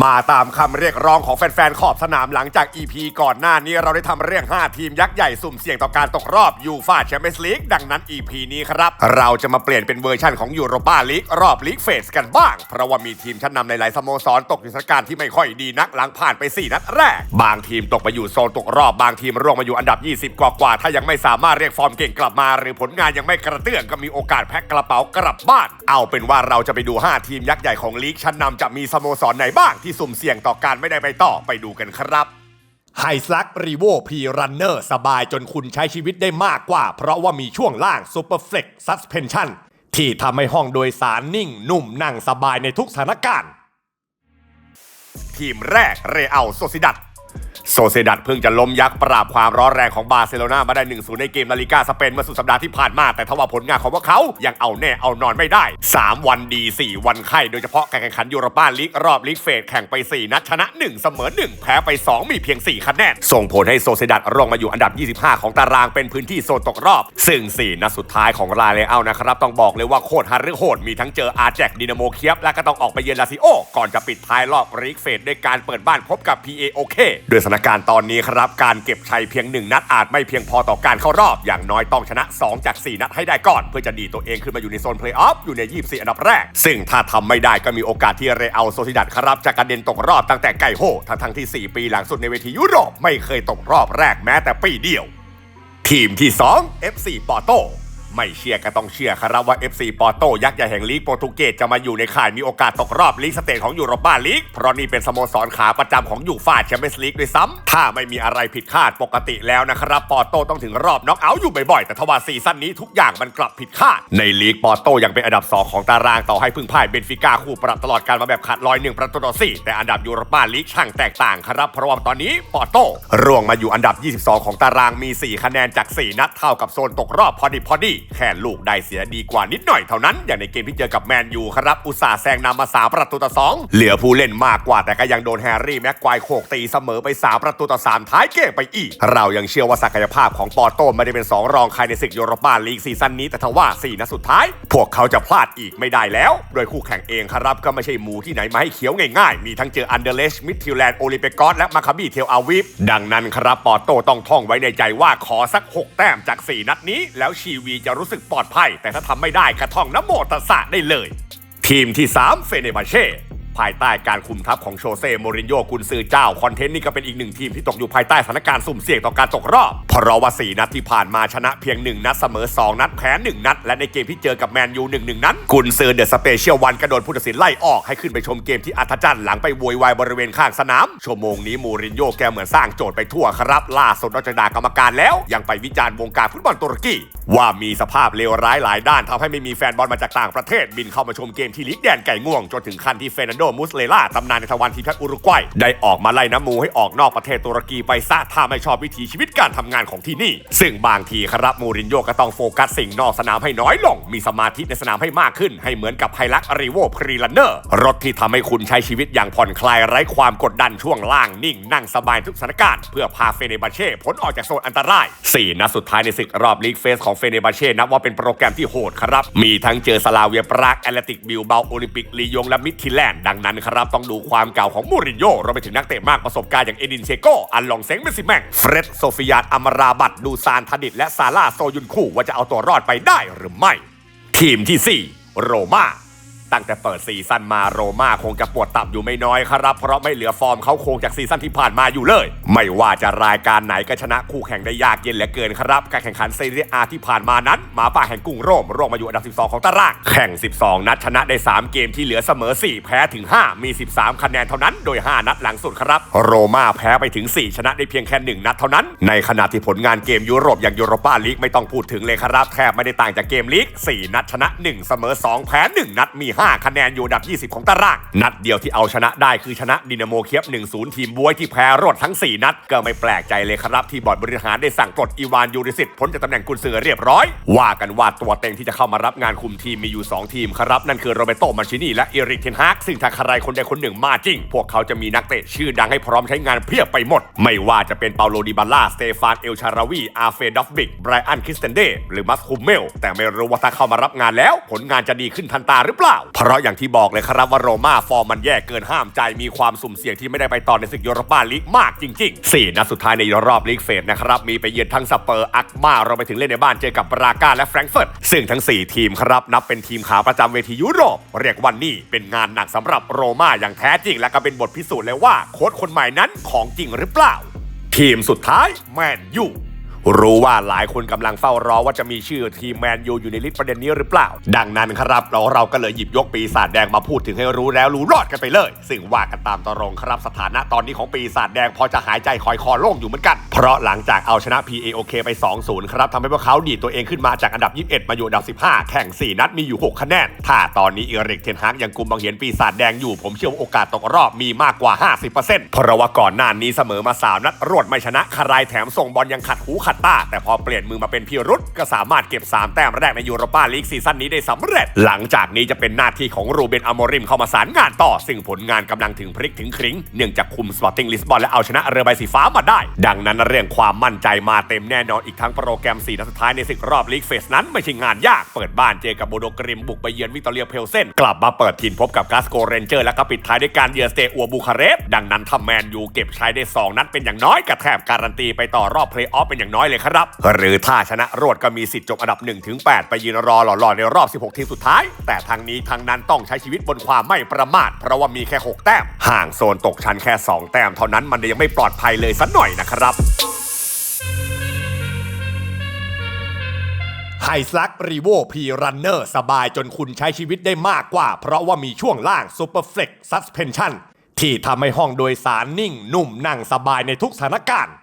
มาตามคำเรียกร้องของแฟนๆ ขอบสนามหลังจาก EP ก่อนหน้านี้เราได้ทำเรื่อง 5 ทีมยักษ์ใหญ่สุ่มเสี่ยงต่อการตกรอบยูฟาแชมเปี้ยนส์ลีกดังนั้น EP นี้ครับ เราจะมาเปลี่ยนเป็นเวอร์ชั่นของยูโรปาลีกรอบลีกเฟสกันบ้าง เพราะว่ามีทีมชั้นนำในหลายสโมสรตกอยู่สถานการณ์ที่ไม่ค่อยดีนักหลังผ่านไป 4 นัดแรก บางทีมตกไปอยู่โซนตกรอบบางทีมร่วงมาอยู่อันดับ 20 กว่าๆถ้ายังไม่สามารถเรียกฟอร์มเก่งกลับมา หรือผลงานยังไม่กระเตื้องก็มีโอกาสแพ็คกระเป๋ากลับบ้าน เอาเป็นว่าเราจะไปดู 5 ทีมยักษ์ใหญ่ของลีกชั้นนำจะมีสโมสรไหนบ้างที่สุ่มเสี่ยงต่อการไม่ได้ไปต่อไปดูกันครับไฮสลักรีโวพีรันเนอร์สบายจนคุณใช้ชีวิตได้มากกว่า เพราะว่ามีช่วงล่าง Super Flex Suspension ที่ทำให้ห้องโดยสารนิ่ง นุ่มนั่งสบายในทุกสถานการณ์ ทีมแรกเรอัลโซซิดัด โซเซดัดเพิ่งจะล้มยักษ์ปราบความร้อนแรงของบาร์เซโลนามาได้ 1-0 ในเกมนาฬิกาสเปนเมื่อสุดสัปดาห์ที่ผ่านมา แต่ทว่าผลงานของพวกเขายังเอาแน่เอานอนไม่ได้ 3 วันดี 4 วันไข้ โดยเฉพาะการแข่งขันยูโรปาลีกรอบลีกเฟสแข่งไป 4 นัดชนะ 1 เสมอ 1 แพ้ไป 2 มีเพียง 4 คะแนน ส่งผลให้โซเซดัดร่วงมาอยู่อันดับ 25 ของตารางเป็นพื้นที่โซนตกรอบ ซึ่ง 4 นัดสุดท้ายของลาเลอัลนะครับต้องบอกเลยว่าโคตรฮารึโหดมีทั้งเจออาแจกดินาโมเคียบและก็ต้องออกไปเยือนลาซิโอก่อนจะปิดท้ายรอบลีกเฟสด้วยการเปิดบ้านพบกับ PAOK โดยสถานการณ์ตอนนี้ครับ การเก็บชัยเพียง 1 นัดอาจไม่เพียงพอต่อการเข้ารอบ อย่างน้อยต้องชนะ 2 จาก 4 นัดให้ได้ก่อน เพื่อจะดีตัวเองขึ้นมาอยู่ในโซนเพลย์ออฟอยู่ใน 24 อันดับแรก ซึ่งถ้าทำไม่ได้ก็มีโอกาสที่เรอัลโซซิดัดครับจะกระเด็นตกรอบตั้งแต่ไก่โหทั้งทั้งที่ 4 ปีหลังสุดในเวทียุโรปไม่เคยตกรอบแรกแม้แต่ปีเดียว ทีมที่ 2 FC ปอโต ไม่เชื่อก็ต้องเชื่อครับว่า FC ปอโตยักษ์ใหญ่แห่งลีกโปรตุเกสจะมาอยู่ในข่ายมีโอกาสตกรอบลีกสเตทของยูโรปาลีก เพราะนี่เป็นสโมสรขาประจำของยูฟ่าแชมเปี้ยนส์ลีกด้วยซ้ำถ้าไม่มีอะไรผิดคาดปกติแล้วนะครับปอโตต้องถึงรอบน็อกเอาท์อยู่บ่อยๆ แต่ทว่าซีซั่นนี้ทุกอย่างมันกลับผิดคาด ในลีกปอโตยังเป็นอันดับ 2 ของตารางต่อให้พึ่งพ่ายเบนฟิก้าคู่ปรับตลอดการมาแบบขาดลอยหนึ่งประตูต่อสี่แต่อันดับยูโรปาลีกช่างแตกต่างครับเพราะว่าตอนนี้ปอโตร่วงมาอยู่อันดับ 22 ของตารางมี 4 คะแนนจาก 4 นัดเท่ากับโซนตกรอบพอดีพอดีแค่ลูกได้เสียดีกว่านิดหน่อยเท่านั้น อย่างในเกมที่เจอกับแมนยูครับ อุตสาห์แซงนำมา3ประตูต่อ2เหลือผู้เล่นมากกว่าแต่ก็ยังโดนแฮร์รี่แม็กควายโขกตีเสมอไป3ประตูต่อ3ท้ายเกมไปอีก เรายังเชื่อว่าศักยภาพของปอโตไม่ได้เป็น2รองใครในศึกยูโรปาลีกซีซั่นนี้แต่ทว่า4นัดสุดท้าย พวกเขาจะพลาดอีกไม่ได้แล้ว โดยคู่แข่งเองครับก็ไม่ใช่หมูที่ไหนมาให้เขียวง่ายๆ มีทั้งเจออันเดอร์เลชมิดทิลแลนด์โอลิเปกอสและมาคาบีเทลอาวิฟดังนั้นครับปอโตต้องท่องไว้ในใจว่าขอสัก 6 แต้มจาก 4 นัดนี้ แล้วชีวีจะรู้สึกปลอดภัย แต่ถ้าทำไม่ได้กระท่องน้ำโมตัสสะได้เลย ทีมที่ 3 เฟเนบาเช่ ภายใต้การคุมทัพของโชเซ่โมรินโญ่กุนซือเจ้า คอนเทนต์นี่ก็เป็นอีกหนึ่งทีมที่ตกอยู่ภายใต้สถานการณ์สุ่มเสี่ยงต่อการตกรอบ เพราะว่า 4 นัดที่ผ่านมาชนะเพียง 1 นัดเสมอ 2 นัดแพ้ 1 นัด และในเกมที่เจอกับแมนยู1 1 นั้น กุนซือเดอะสเปเชียลวันกระโดดผู้ตัดสินไล่ออกให้ขึ้นไปชมเกมที่อัธจันหลังไปโวยวายบริเวณข้างสนาม ชั่วโมงนี้โมรินโญ่แกเหมือนสร้างโจทย์ไปทั่วครับล่าสุดนอกจากด่ากรรมการแล้ว ยังไปวิจารณ์วงการฟุตบอลตุรกีว่ามีสภาพเลวร้ายหลายด้านทำให้ไม่มีแฟนบอลมาจากต่างประเทศบินเข้ามาชมเกมที่ลีกแดนไก่ง่วงจนถึงขั้นที่เฟรนันโดมุสเลล่าตำนานในทวารทีมชาติอุรุกวัย ได้ออกมาไล่น้ำมูให้ออกนอกประเทศตุรกีไปซะถ้าไม่ชอบวิถีชีวิตการทำงานของที่นี่ ซึ่งบางทีครับมูรินโญ่ก็ต้องโฟกัสสิ่งนอกสนามให้น้อยลง มีสมาธิในสนามให้มากขึ้น ให้เหมือนกับไฮลักอรีโวพรีลันเนอร์รถที่ทำให้คุณใช้ชีวิตอย่างผ่อนคลายไร้ความกดดันช่วงล่างนิ่งนั่งสบายทุกสถานการณ์เพื่อพาเฟเนบาเช่พ้นออกจากโซนอันตรายสี่นัดสุดท้ายในศึกรอบลีกเฟสของเฟเนบาเช่นับว่าเป็นโปรแกรมที่โหดครับมีทั้งเจอสลาเวียปรากแอตเลติกบิลเบาโอลิมปิกลียงและมิดทิแลนด์ดังนั้นครับต้องดูความเก่าของมูรินโญ่รวมไปถึงนักเตะมากประสบการณ์อย่างเอดินเชโกอันลองเซ็งเมสซิแมงเฟร็ดโซฟิยาตอัมราบัตดูซานทดิตและซาร่าโซยุนคู่ว่าจะเอาตัวรอดไปได้หรือไม่ ทีมที่ 4 โรม่า ตั้งแต่เปิดซีซั่นมาโรม่าคงจะปวดตับอยู่ไม่น้อยครับ เพราะไม่เหลือฟอร์มเขาโคงจากซีซั่นที่ผ่านมาอยู่เลย ไม่ว่าจะรายการไหนก็ชนะคู่แข่งได้ยากเย็นเหลือเกินครับ การแข่งขันเซเรียอาที่ผ่านมานั้นหมาป่าแห่งกรุงโรมโร่วงมาอยู่อันดับ 12 ของตาราง แข่ง 12 นัดชนะได้ 3 เกมที่เหลือเสมอ 4 แพ้ถึง 5 มี 13 คะแนนเท่านั้นโดย 5 นัดหลังสุดครับ โรม่าแพ้ไปถึง 4 ชนะได้เพียงแค่ 1 นัดเท่านั้น ในขณะที่ผลงานเกมยุโรปอย่างยูโรปาลีกไม่ต้องพูดถึงเลยครับแทบไม่ได้ต่างจากเกมลีก 4 นัดชนะ 1 เสมอ 2 แพ้ 1 นัดมี5คะแนนอยู่อันดับ 20 ของตาราง นัดเดียวที่เอาชนะได้คือชนะดินาโมเคียบ 1-0 ทีมบวยที่แพ้รวดทั้ง 4 นัด ก็ไม่แปลกใจเลยครับ ที่บอร์ดบริหารได้สั่งปลดอีวานยูริสิตพ้นจากตำแหน่งกุนซือเรียบร้อย ว่ากันว่าตัวเต็งที่จะเข้ามารับงานคุมทีมมีอยู่ 2 ทีมครับ นั่นคือโรเบโตมันชินีและเอริกเทนฮากซึ่งถ้าใครคนใดคนหนึ่งมาจริง พวกเขาจะมีนักเตะชื่อดังให้พร้อมใช้งานเพียบไปหมด ไม่ว่าจะเป็นเปาโลดิบาล่าสเตฟานเอลชาราวีอาเฟดอฟบิกไบรอันคริสเตนเดหรือมัสคุมเมลแต่ไม่รู้ว่าถ้าเข้ามารับงานแล้ว ผลงานจะดีขึ้นทันตาหรือเปล่าเพราะอย่างที่บอกเลยครับว่าโรม่าฟอร์มมันแย่เกินห้ามใจมีความสุ่มเสี่ยงที่ไม่ได้ไปต่อในศึกยูโรปาลีกมากจริงๆสี่นัดสุดท้ายในรอบลีกเฟสนะครับมีไปเยือนทั้งสเปอร์อักมาเราไปถึงเล่นในบ้านเจอกับบราก้าและแฟรงก์เฟิร์ตซึ่งทั้ง 4 ทีมครับนับเป็นทีมขาประจำเวทียุโรป เรียกว่านี่เป็นงานหนักสำหรับโรม่าอย่างแท้จริง และก็เป็นบทพิสูจน์เลยว่าโค้ชคนใหม่นั้นของจริงหรือเปล่า ทีมสุดท้ายแมนยู รู้ว่าหลายคนกำลังเฝ้ารอว่าจะมีชื่อทีมแมนยูอยู่ในลิสต์ประเด็นนี้หรือเปล่า ดังนั้นครับเราเราก็เลยหยิบยกปีศาจแดงมาพูดถึงให้รู้แล้วรู้รอดกันไปเลย ซึ่งว่ากันตามตรงครับสถานะตอนนี้ของปีศาจแดงพอจะหายใจคอยคอโล่งอยู่เหมือนกัน เพราะหลังจากเอาชนะ PAOK ไป 2-0 ครับทำให้พวกเขาดีดตัวเองขึ้นมาจากอันดับ 21 มาอยู่อันดับ 15 แข่ง 4 นัดมีอยู่ 6 คะแนน ถ้าตอนนี้เอริกเทนฮากยังกุมบังเหียนปีศาจแดงอยู่ผมเชื่อว่าโอกาสตกรอบมีมากกว่า 50%เพราะว่าก่อนหน้านี้เสมอมาสามนัดรวดไม่ชนะใครแถมส่งบอลยังขัดหูขัดตาแต่พอเปลี่ยนมือมาเป็นพิรุษก็สามารถเก็บ 3 แต้มแรกในยูโรปาลีกซีซั่นนี้ได้สำเร็จ หลังจากนี้จะเป็นหน้าที่ของรูเบนอโมริมเข้ามาสารงานต่อ ซึ่งผลงานกำลังถึงพลิกถึงคริ้งเนื่องจากคุมสปอร์ติ้งลิสบอนและเอาชนะเรือใบสีฟ้ามาได้ ดังนั้นเรื่องความมั่นใจมาเต็มแน่นอนอีกทั้งโปรแกรม4นัดสุดท้ายในศึกรอบลีกเฟสนั้นไม่ใช่งานยากเปิดบ้านเจอกับโบโดกริมบุกไปเยือนวิกตอเรียเพลเซนกลับมาเปิดถิ่นพบกับกาสโกเรนเจอร์และก็ปิดท้ายด้วยการเยือนสเตอัวบูคาเรสดังนั้นถ้าแมนยูเก็บชัยได้สองนัดเป็นอย่างน้อยก็แทบการันตีไปต่อรอบเพลย์ออฟเป็นอย่างน้อยเลยครับ หรือถ้าชนะรวดก็มีสิทธิ์จบอันดับ1-8ไปยืนรอหล่อๆในรอบ 16 ทีมสุดท้าย แต่ทางนี้ทางนั้นต้องใช้ชีวิตบนความไม่ประมาท เพราะว่ามีแค่ 6 แต้ม ห่างโซนตกชั้นแค่ 2 แต้มเท่านั้นมันยังไม่ปลอดภัยเลยสักหน่อยนะครับไฮซักรีโวพีรันเนอร์สบายจนคุณใช้ชีวิตได้มากกว่า เพราะว่ามีช่วงล่าง Super Flex Suspension ที่ทำให้ห้องโดยสารนิ่ง นุ่มนั่งสบายในทุกสถานการณ์